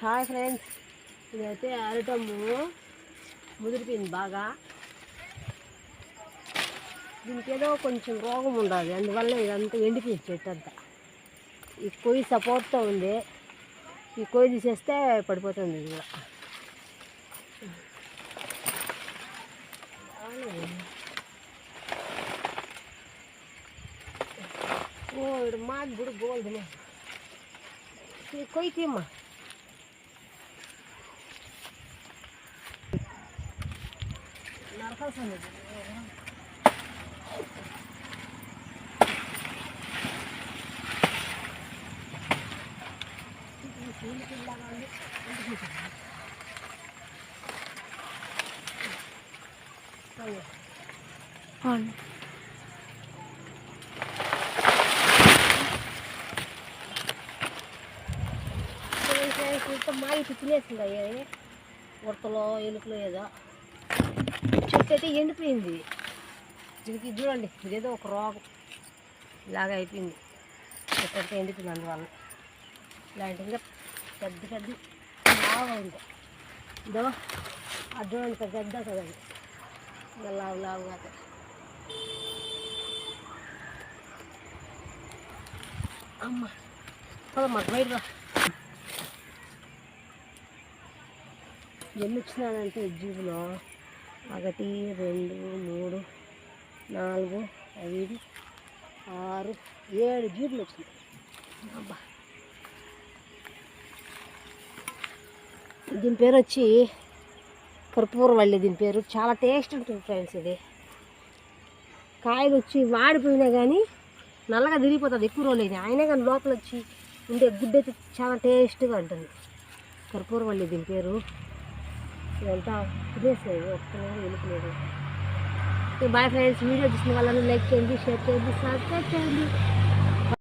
Hi friends. ఇదైతే అరటము. ముదిరిపోయింది బాగా. దీనికి ఏదో కొంచెం రోగం ఉండదు అందువల్ల ఇదంతా ఎండిపోయింది చెట్టు అంతా. ఈ కొయ్యి సపోర్ట్తో ఉంది. ఈ కొయ్యి తీసేస్తే పడిపోతుంది ఇది కూడా ఓ మాది కూడా గోల్డ్ ఈ కొయ్యి తీమ్మా నరకాల్సింది ఇంత మాగి ఉడతలో ఎలుకలో ఏదో. చెట్టు అయితే ఎండిపోయింది. దీనికి చూడండి ఇదేదో ఒక రోగం. ఇలాగ అయిపోయింది. చెట్టు అయితే ఎండిపోయింది అందువల్ల. ఇలాంటి ఇంకా పెద్ద పెద్ద లావు ఉంది ఇదో అది చూడండి పెద్ద కదండి. ఇంకా లావు లావుగా అమ్మ పదమ్మా బయట ఎన్ని వచ్చినానంటే జీవులో? ఒకటి రెండు మూడు నాలుగు ఐదు ఆరు ఏడు జీబులు వచ్చినాయి. అబ్బా. దీని పేరు వచ్చి కర్పూరవల్లి దీని పేరు. చాలా టేస్ట్ ఉంటుంది ఫ్రెండ్స్ ఇది. కాయలు వచ్చి వాడిపోయినా కానీ నల్లగా తిరిగిపోతుంది. ఎక్కువ రోజులు అయినా కానీ లోపల వచ్చి ఉండే గుడ్డ అయితే చాలా టేస్ట్గా ఉంటుంది. కర్పూరవల్లి దీని పేరు. ఇదంతా తినేసేది ఒక్కలేదు వెళ్ళిపోలేదు బాయ్ ఫ్రెండ్స్ వీడియో చూసిన వాళ్ళని లైక్ చేయండి షేర్ చేయండి సబ్స్క్రైబ్ చేయండి